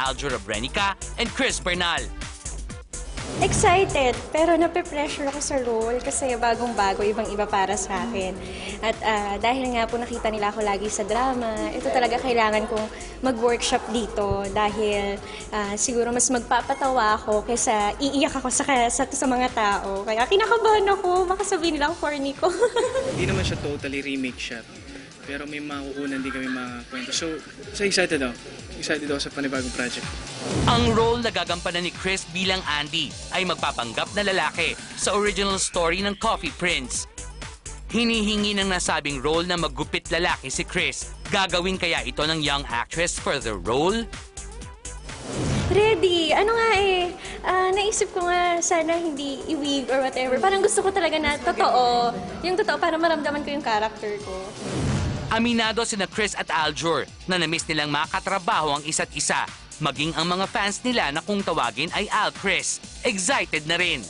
Aljur Abrenica and Chris Bernal. Excited, pero nape-pressure ako sa role kasi bagong-bago, ibang-iba para sa akin. At ah, dahil nga po nakita nila ako lagi sa drama, ito talaga kailangan kong mag-workshop dito dahil ah, siguro mas magpapatawa ako kaysa iiyak ako sa, sa, sa mga tao. Kaya kinakabahan ako, baka sabihin nila corny ko. Hindi naman siya totally remake shot. Pero may makukunan din kami mga kwento. So, so excited ako. Excited ako sa panibagong project. Ang role na gagampanan ni Chris bilang Andy ay magpapanggap na lalaki sa original story ng Coffee Prince. Hinihingi ng nasabing role na maggupit lalaki si Chris. Gagawin kaya ito ng young actress for the role? Ready. Ano nga eh, ah, naisip ko nga sana hindi i-wig or whatever. Parang gusto ko talaga na totoo. Yung totoo para maramdaman ko yung character ko. Aminado sina Chris at Aljur na namiss nilang makatrabaho ang isa't isa. Maging ang mga fans nila na kung tawagin ay Al Chris. Excited na rin.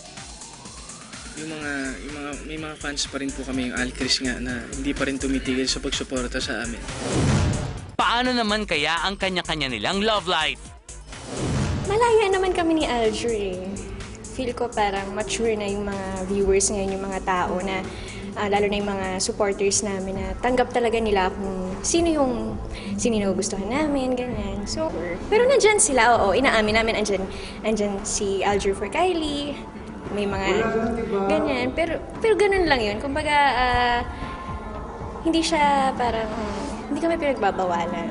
Yung mga, yung mga, may mga fans pa rin po kami yung Alcris nga na hindi pa rin tumitigil sa pagsuporta sa amin. Paano naman kaya ang kanya-kanya nilang love life? Malaya naman kami ni Aljur eh. Feel ko parang mature na yung mga viewers ngayon, yung mga tao na ah, lalo na yung mga supporters namin na tanggap talaga nila kung sino yung sino yung gustuhan namin, ganyan. So, pero nandyan sila, oo, inaamin namin, andyan, andyan si Aljur for Kylie, may mga ganyan. Pero, pero ganun lang yun. Kumbaga, ah, hindi siya parang, hindi kami pinagbabawalan.